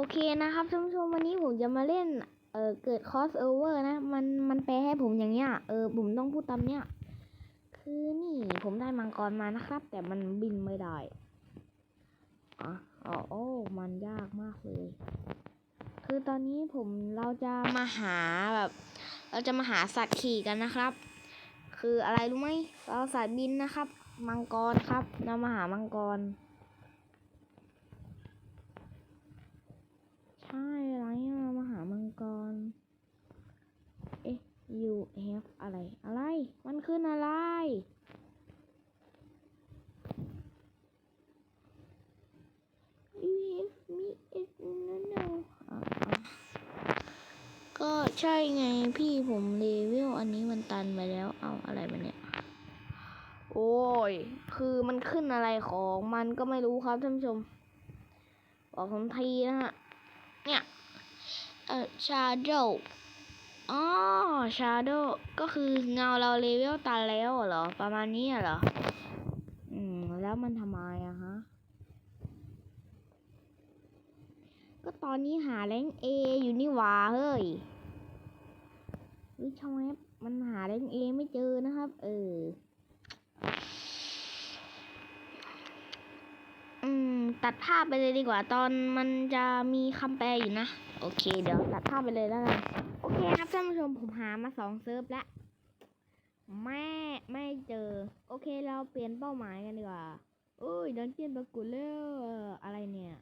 อเคนะครับท่านผู้ชมวันนี้ผมจะมาเล่น เออเกิด cross over นะ มันมันแปลให้ผมอย่างเงี้ย เออผมต้องพูดตามเนี้ย คือนี่ผมได้มังกรมานะครับ แต่มันบินไม่ได้อะอ๋อโอ้มันยากมากเลย คือตอนนี้ผมเราจะมาหาแบบ เราจะมาหาสัตว์ขี่กันนะครับ คืออะไรรู้ไหมเราสัตว์บินนะครับ มังกรครับ เรามาหามังกร ใช่ไรอะมหามังกร เอ๊ะ you have อะไร อะไร มันขึ้นอะไร you have me it no no อะอะก็ใช่ไงพี่ผมเลเวลอันนี้มันตันไปแล้ว เอาอะไรมาเนี่ย โอ้ย คือมันขึ้นอะไรของมันก็ไม่รู้ครับท่านผู้ชม บอกผมทีนะฮะ เออ shadow อ๋อ shadow ก็คือเงาเราเลเวลตันแล้วเหรอ ประมาณนี้เหรอ อืม แล้วมันทำไมอะฮะ ก็ตอนนี้หาแรงเออยู่นี่หว่าเฮ้ยวิชองแอปมันหาแรงเอไม่เจอนะครับ เออ อืม ตัดภาพไปเลยดีกว่า ตอนมันจะมีคำแปลอยู่นะ โอเค เดี๋ยวตัดภาพไปเลยแล้วกัน โอเคครับท่านผู้ชมผมหามาสองเซิร์ฟแล้วแม่ไม่เจอ โอเคเราเปลี่ยนเป้าหมายกันดีกว่าโอ้ยดันเจียนปรากฏแล้วอะไรเนี่ย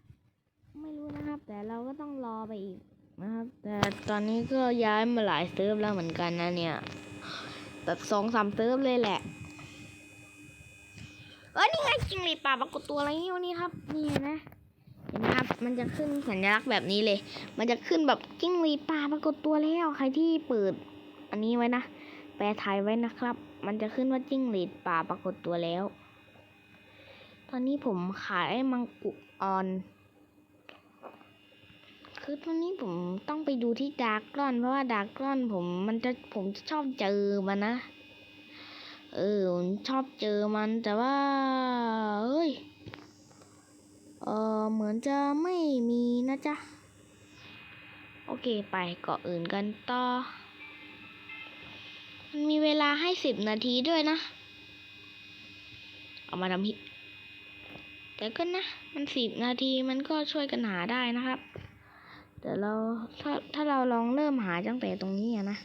ไม่รู้นะครับ แต่เราก็ต้องรอไปอีกนะครับ แต่ตอนนี้ก็ย้ายมาหลายเซิร์ฟแล้วเหมือนกันนะเนี่ยแบบสองสามเซิร์ฟเลยแหละ เออนี่ไงจิงหรีดป่าปรากฏตัวอะไรเงี้ยวันนี้ครับ นี่นะเห็นไหมครับ มันจะขึ้นสัญลักษณ์แบบนี้เลย มันจะขึ้นแบบจิ้งหรีดป่าปรากฏตัวแล้วใครที่เปิด อันนี้ไว้นะแปลไทยไว้นะครับ มันจะขึ้นว่าจิ้งหรีดป่าปรากฏตัวแล้ว ตอนนี้ผมขายมังกุออน คือตอนนี้ผมต้องไปดูที่ดาร์กรอน เพราะว่าดาร์กรอนผมมันจะผมจะชอบเจอมันนะ เออผมชอบเจอมันแต่ว่า เอ้ย เออเหมือนจะไม่มีนะจ๊ะ โอเคไปเกาะอื่นกันต่อ มันมีเวลาให้สิบนาทีด้วยนะ เอามาทำฮิตแต่ก็นะ มันสิบนาทีมันก็ช่วยกันหาได้นะครับแต่เราถ้าถ้าเราลองเริ่มหาตั้งแต่ตรงนี้นะ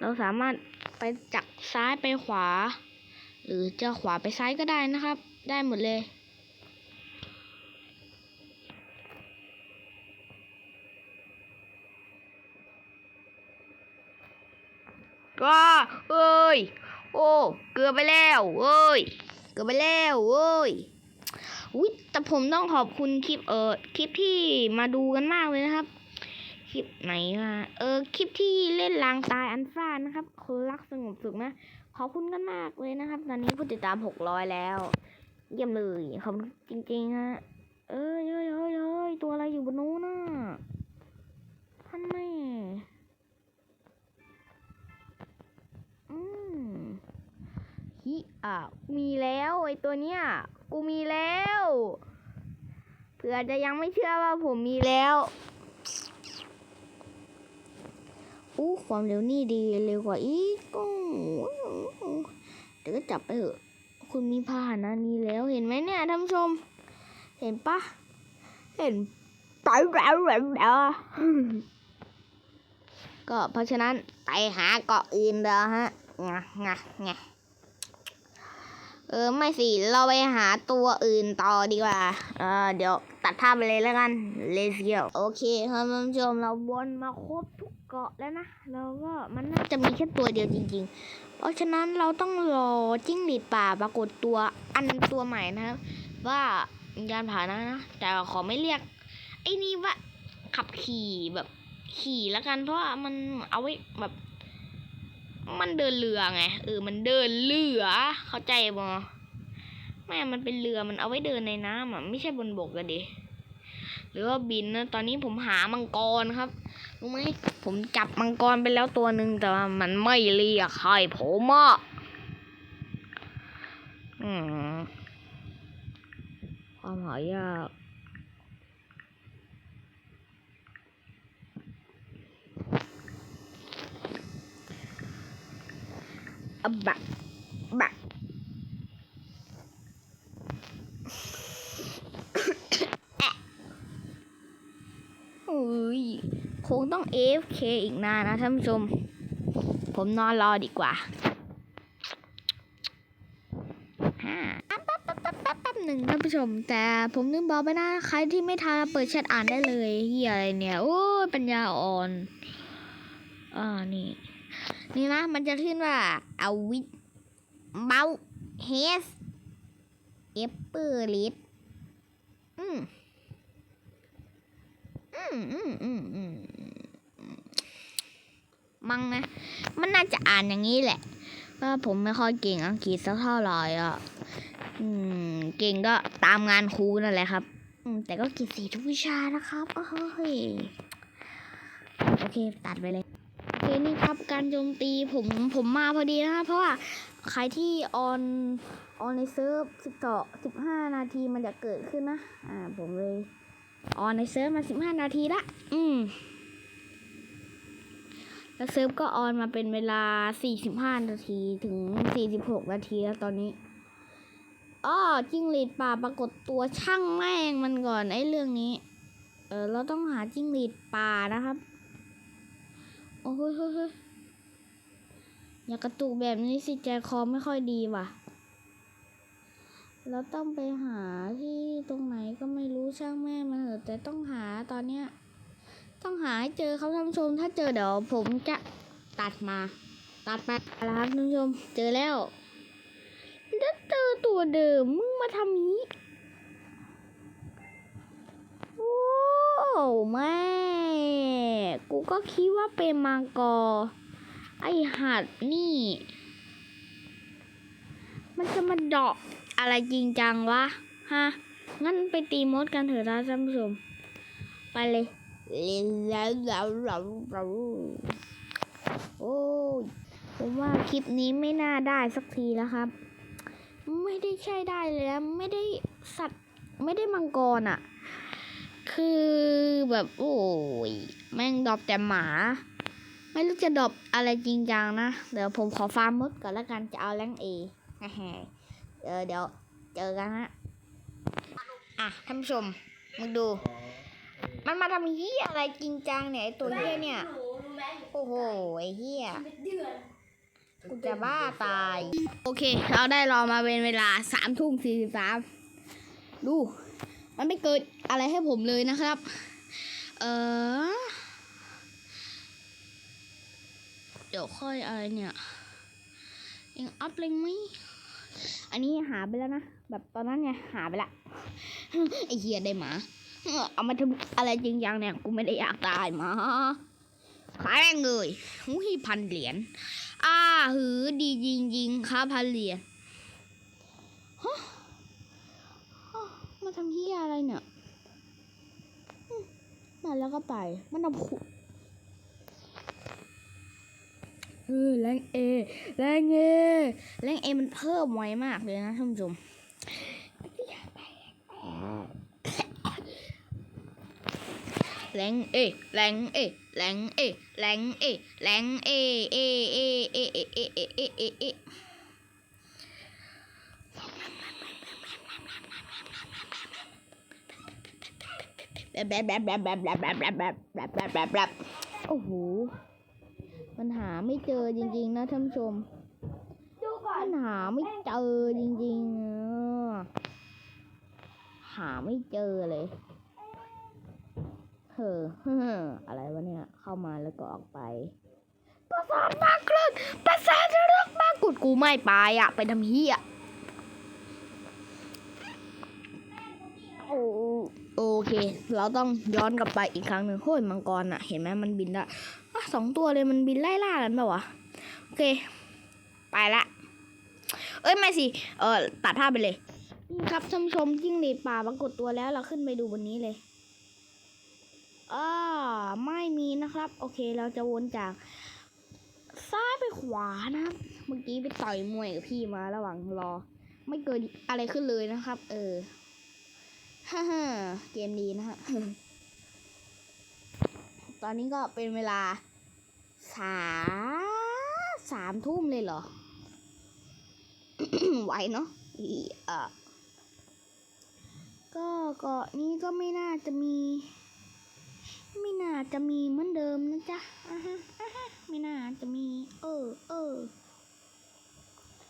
เราสามารถ จากซ้ายไปขวา หรือจะขวาไปซ้ายก็ได้นะครับ ได้หมดเลยก็เอ้ย โอ้ เกือบไปแล้วเอ้ย เกือบไปแล้วเอ้ยอุ้ยแต่ผมต้องขอบคุณคลิปเออคลิปที่มาดูกันมากเลยนะครับ ลิปไหนมาเออคลิปที่เล่นลางตายอันฟ้านะครับคนรักสงบสุขนะขอบคุณกันมากเลยนะครับ ตอนนี้ผู้ติดตามหกร้อยแล้ว เยี่ยมเลยขอบคุณจริงๆฮะเอ้ยเอ้ยเอ้ยเอ้ยตัวอะไรอยู่บนนู้นน่ะท่านแม่อืมฮิอะมีแล้วไอตัวเนี้ยกูมีแล้วเผื่อจะยังไม่เชื่อว่าผมมีแล้ว อู้ความเร็วนี่ดีเร็วกว่าอีกอู้เดี๋ยวก็จับไปเถอะคุณมีพาหนะนี้แล้วเห็นไหมเนี่ยท่านผู้ชม เห็นปะเห็นปะแล้วแล้วก็เพราะฉะนั้นไปหาเกาะอื่นเด้อฮะงะงะงะ ออไม่สิเราไปหาตัวอื่นต่อดีกว่า เออเดี๋ยวตัดภาพไปเลยแล้วกัน Let's go โอเคครับท่านผู้ชมเราวนมาครบทุกเกาะแล้วนะเราก็มันน่าจะมีแค่ตัวเดียวจริง ๆ เพราะฉะนั้นเราต้องรอจิ้งหรีดป่าปรากฏตัวอันตัวใหม่นะครับ ว่ามีการผ่านนะนะแต่ขอไม่เรียก ไอ้นี่ว่าขับขี่แบบขี่แล้วกันเพราะมันเอาไว้แบบ มันเดินเรือไงเออมันเดินเรือเข้าใจบ่แม่มันเป็นเรือมันเอาไว้เดินในน้ำอะไม่ใช่บนบกอะดิหรือว่าบินนะตอนนี้ผมหามังกรครับรู้ไหมผมจับมังกรไปแล้วตัวหนึ่งแต่ว่ามันไม่เรียกใครผมอะอืมความหายาก บะบะโอ้ยคงต้อง AFK อีกนานนะท่านผู้ชม ผมนอนรอดีกว่าฮ่าแป๊บแป๊บแป๊บแป๊บปั๊บหนึ่งท่านผู้ชม แต่ผมนึกบอกไปนะ ใครที่ไม่ทันเปิดแชทอ่านได้เลยเฮียอะไรเนี่ย โอ้ยปัญญาอ่อน อ่า นี่ นี่นะ มันจะขึ้นว่าเอาวิเมาเฮสเอปเปอร์ลิสอืมอืมอืมอืมอืมมังนะ มันน่าจะอ่านอย่างนี้แหละว่าผมไม่ค่อยเก่งอังกฤษสักเท่าไหร่อะอืม เก่งก็ตามงานครูนั่นแหละครับ อืม แต่ก็เกียรติสีทุกวิชานะครับโอ้เฮ้ย โอเค ตัดไปเลย รับการโจมตีผมผมมาพอดีนะครับเพราะว่าใครที่ออนออนในเซิร์ฟสิบต่อสิบห้านาทีมันจะเกิดขึ้นนะอ่าผมเลยออนในเซิร์ฟมาสิบห้านาทีละอืมแล้วเซิร์ฟก็ออนมาเป็นเวลาสี่สิบห้านาทีถึงสี่สิบหกนาทีแล้วตอนนี้อ้อจิ้งหรีดป่าปรากฏตัวช่างแม่งมันก่อนไอ้เรื่องนี้ เออเราต้องหาจิ้งหรีดป่านะครับ โอ้โหเฮ้ยเฮ้ย อย่ากระตุกแบบนี้สิใจคอไม่ค่อยดีว่ะเราต้องไปหาที่ตรงไหนก็ไม่รู้ช่างแม่มันเถอะแต่ต้องหาตอนเนี้ย ต้องหาให้เจอครับท่านผู้ชม ถ้าเจอเดี๋ยวผมจะตัดมา ตัดไปแล้วครับท่านผู้ชม เจอแล้วแล้วเจอตัวเดิมมึงมาทำนี้ว้าวแม่ กูก็คิดว่าเป็นมังกร ไอหัดนี่ มันจะมาดาะอะไรจริงจังวะ ฮะ งั้นไปตีมดกันเถอะนะท่านผู้ชม ไปเลยโอ้ยผมว่าคลิปนี้ไม่น่าได้สักทีแล้วครับ ไม่ได้ใช่ได้เลยนะไม่ได้สัตว์ ไม่ได้มังกรอะ่ะ คือแบบ โอ้ย แม่งดอปแต่หมา ไม่รู้จะดรอะไรจริงจังนะ เดี๋ยวผมขอฟาร์มมดก่อนแล้วกันจะเอาแรงเอเออเดี๋ยวเจอกันฮะอะท่านผู้ชมมึงดู มันมาทำเฮียอะไรจริงจังเนี่ยไอตัวเฮียเนี่ย โอ้โหไอเฮียกูจะบ้าตาย โอเค เราได้รอมาเป็นเวลาสามทุ่มสี่สิบสามดู มันไม่เกิดอะไรให้ผมเลยนะครับ เออ เดี๋ยวค่อยอะไรเนี่ยยังอัพเลงไหมอันนี้หาไปแล้วนะ แบบตอนนั้นไงหาไปละไอเฮียได้หมาเอามาทำอะไรจริงจังเนี่ยกูไม่ได้อยากตายมาขายแม่งเลยหุ้ยพันเหรียญอ่าหือดีจริงๆครับพันเหรียญฮะมาทำเฮียอะไรเนี่ยมมาแล้วก็ไปมันเอาขุ เออแรงเอแรงเอแรงเอมันเพิ่มไวมากเลยนะท่านผู้ชมแรงเอแรงเอแรงเอแรงเอแรงเอเอเอเอเอเอเอเอเอเอแบบแบบแบบแบบแบบแบบแบบแบบแบบแบบโอ้โห มันหาไม่เจอจริง ๆ นะท่านผู้ชมมันหาไม่เจอจริงๆอะหาไม่เจอเลยเฮ้ออะไรวะเนี่ย เข้ามาแล้วก็ออกไป ประสาทมากเกินประสาทเลือกมากกุดกูไม่ไปอะ ไปทำเฮียโอ้โอเค เราต้องย้อนกลับไปอีกครั้งหนึ่งโค้ยมังกรอะ เห็นไหมมันบินได้อะ สองตัวเลยมันบินไล่ล่ากันป่าวะโอเค ไปละ เอ้ยไม่สิ เออตัดภาพไปเลยครับท่านชมจิ้งหรีดป่าปรากฏตัวแล้วเราขึ้นไปดูบนนี้เลยอ่าไม่มีนะครับ โอเคเราจะวนจาก ซ้ายไปขวานะครับ เมื่อกี้ไปต่อยมวยกับพี่มาระหว่างรอ ไม่เกิดอะไรขึ้นเลยนะครับ เออฮ่าฮ่าเกมดีนะฮะตอนนี้ก็เป็นเวลา สาสามทุ่มเลยเหรอ ไหวเนาะอะก็เกาะนี้ก็ไม่น่าจะมี ไม่น่าจะมีเหมือนเดิมนะจ๊ะอ่าฮะอ่าฮะไม่น่าจะมี เออเออ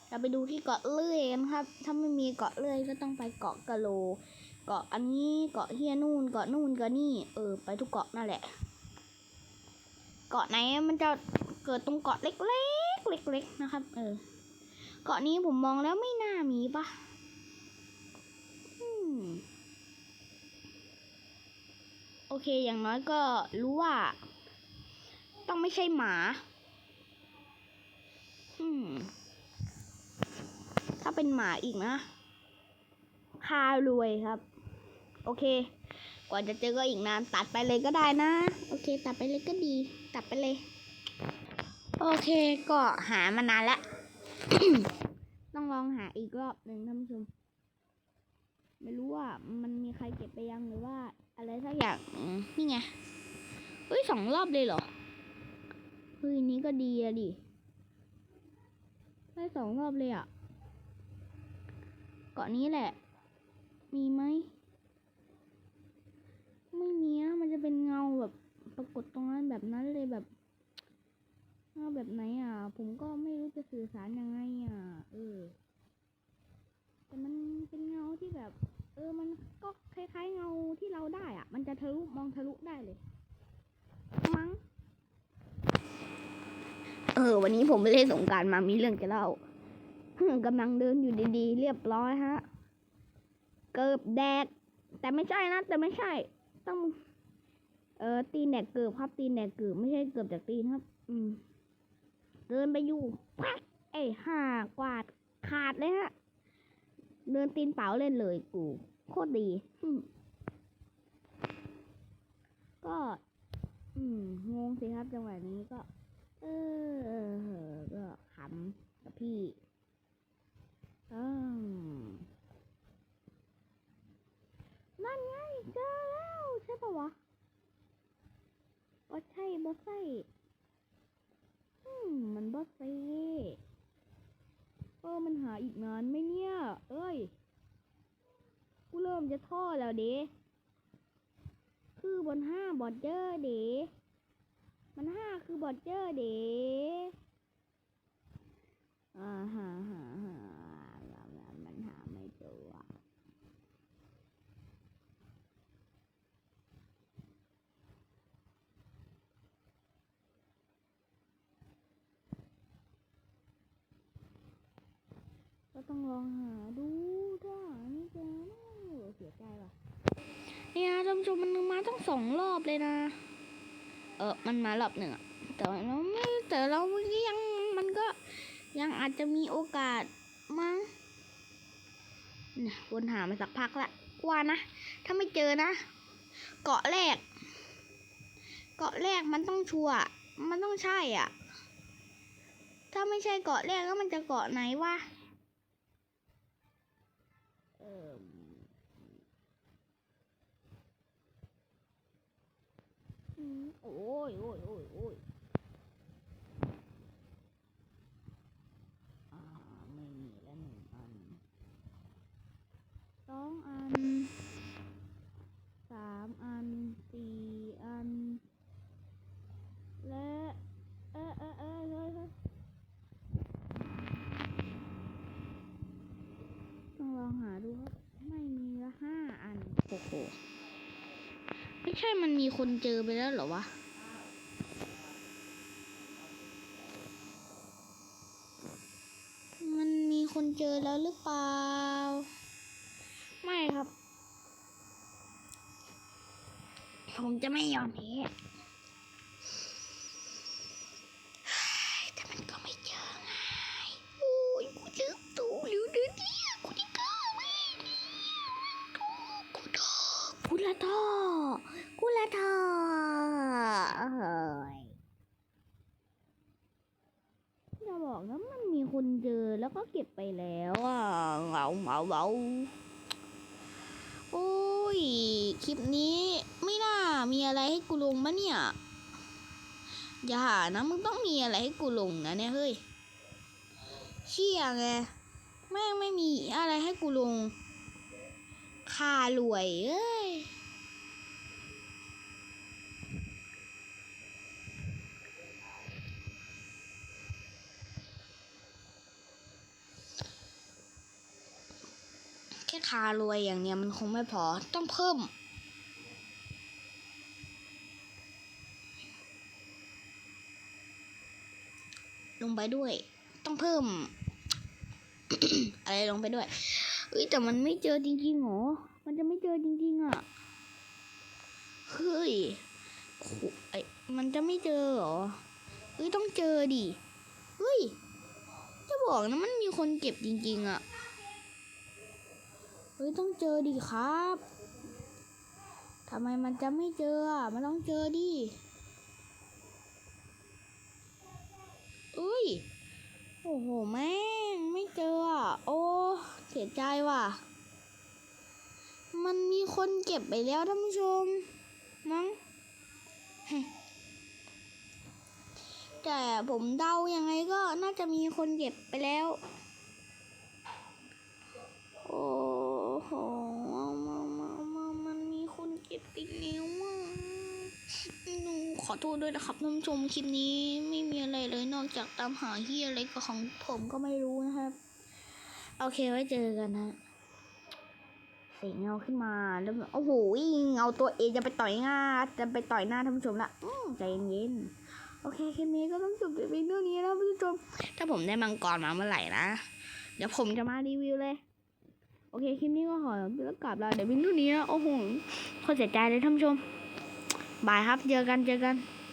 เราไปดูที่เกาะเลื่อยกันครับ ถ้าไม่มีเกาะเลื่อยก็ต้องไปเกาะกะโหลเกาะอันนี้เกาะเฮียนู่นเกาะนู่นเกาะนี่ เออ ไปทุกเกาะนั่นแหละ เกาะไหนมันจะเกิดตรงเกาะเล็กๆเล็กๆนะครับ เออ เกาะนี้ผมมองแล้วไม่น่ามีปะอืมโอเคอย่างน้อยก็รู้ว่า ต้องไม่ใช่หมาอืมถ้าเป็นหมาอีกนะคารวยครับ โอเค กว่าจะเจอก็อีกนานตัดไปเลยก็ได้นะ โอเค ตัดไปเลยก็ดี ตัดไปเลย โอเคก็หามานานแล้ว ต้องลองหาอีกรอบหนึ่งท่านผู้ชม ไม่รู้ว่ามันมีใครเก็บไปยังหรือว่า อะไรสักอย่างนี่ไงเฮ้ยสองรอบเลยเหรอเฮ้ยนี้ก็ดีอะดิได้สองรอบเลยอะเกาะนี้แหละ มีไหมไม่มีอะมันจะเป็นเงาแบบ ปรากฏตรงนั้นแบบนั้นเลยแบบแบบไหนอะ ผมก็ไม่รู้จะสื่อสารยังไงอะ เออ แต่มันเป็นเงาที่แบบ เออ มันก็คล้ายๆเงาที่เราได้อะ มันจะทะลุมองทะลุได้เลย มั้ง เออ วันนี้ผมไปเล่นสงการมามีเรื่องจะเล่ากำลังเดินอยู่ดีๆ เรียบร้อยฮะ เกิบแดก แต่ไม่ใช่นะ แต่ไม่ใช่ ต้อง เออ ตีนแดกเกิบครับ ตีนแดกเกิบไม่ใช่เกิบจากตีนครับ อืมเดินไปอยู่แป๊กเอ้ห่ากวาดขาดเลยฮะ เดินตีนเปล่าเล่นเลยกูโคตรดีก็ อืมงงสิครับจังหวะนี้ก็ เออ ก็ขำกับพี่อืมนั่นไงเจอแล้วใช่ปะวะ บ่ใช่บ่ใช่อืมมันบ่ใช่เออมันหาอีกนานไหมเนี่ย เอ้ย กูเริ่มจะท่อแล้วเด้คือบนห้าบอดเจอเด้มันห้าคือบอดเจอเด้อ่าฮะฮะฮะมันหาไม่เจออะก็ ต้องลองหาดูถ้าไม่เจอนะโอ้เสียใจว่ะเนี่ยท่านผู้ชมมันมาตั้งสองรอบเลยนะ เออมันมารอบหนึ่งอะแต่เราไม่แต่เราเมื่อก็ยังมันก็ยังอาจจะมีโอกาสมั้งเนี่ยวนหามาสักพักละว่านะ ถ้าไม่เจอนะ เกาะแรก เกาะแรกมันต้องชัวร์มันต้องใช่อะ ถ้าไม่ใช่เกาะแรกแล้วมันจะเกาะไหนวะ เอออืมโอ้ยโอ้ยโอ้ยโอ้ยอ่า ไม่มีแล้วหนึ่งอัน สองอัน สามอัน สี่อัน และ เออเออเออเออเออต้องลองหาดูครับ ไม่มีละห้าอัน โอ้โห ไม่ใช่มันมีคนเจอไปแล้วเหรอวะมันมีคนเจอแล้วหรือเปล่า ไม่ครับ ผมจะไม่ยอมแพ้แต่มันก็ไม่เจอไงโอ้ยกูเจอตูหรือเดือนนี้กูดิก้าไม่กูดอกูละท่อกูละท่อ เฮ้ยอย่าบอกนะมันมีคนเจอแล้วก็เก็บไปแล้วอะเหงาเหงาเหงาโอ้ย คลิปนี้ไม่น่ามีอะไรให้กูลงมะเนี่ย อย่าหานะมึงต้องมีอะไรให้กูลงนะเนี่ยเฮ้ย เชี่ยไง แม่งไม่มีอะไรให้กูลงคารวยเอ้ย ค่คารวยอย่างเนี้ยมันคงไม่พอต้องเพิ่ม ลงไปด้วย ต้องเพิ่ม อะไรลงไปด้วยเอ้ยแต่มันไม่เจอจริงๆหรอมันจะไม่เจอจริงๆอะเฮ้ยไอมันจะไม่เจอเหรอเอ้ยต้องเจอดิเฮ้ยจะบอกนะมันมีคนเก็บจริงๆอะ ฮ้ยต้องเจอดิครับทำไมมันจะไม่เจอมันต้องเจอดิเอ้ย โอ้โห แม่ง ไม่เจอโอ้เสียใจว่ะ มันมีคนเก็บไปแล้วท่านผู้ชม มั้งแต่ผมเดายังไงก็น่าจะมีคนเก็บไปแล้ว โอ้ โหมามามามันมีคนเก็บอีกแล้วอะหนูขอโทษด้วยนะครับท่านผู้ชมคลิปนี้ไม่มีอะไรเลยนอกจากตามหาเฮียอะไรก็ของผมก็ไม่รู้นะครับ โอเคไว้เจอกันนะเสียงเงาขึ้นมาแล้วแบบโอ้โหเงาตัวเองจะไปต่อยหน้าจะไปต่อยหน้าท่านผู้ชมละอืใจเย็นๆโอเคคลิปนี้ก็ต้องจบแต่เพียงเท่านี้นะท่านผู้ชม ถ้าผมได้มังกรมาเมื่อไหร่นะ เดี๋ยวผมจะมารีวิวเลย โอเคคลิปนี้ก็ขอแล้วกลับแล้วเดี๋ยววินเท่านี้นะโอ้โหคนเสียใจเลยท่านผู้ชมบายครับเจอกันเจอกัน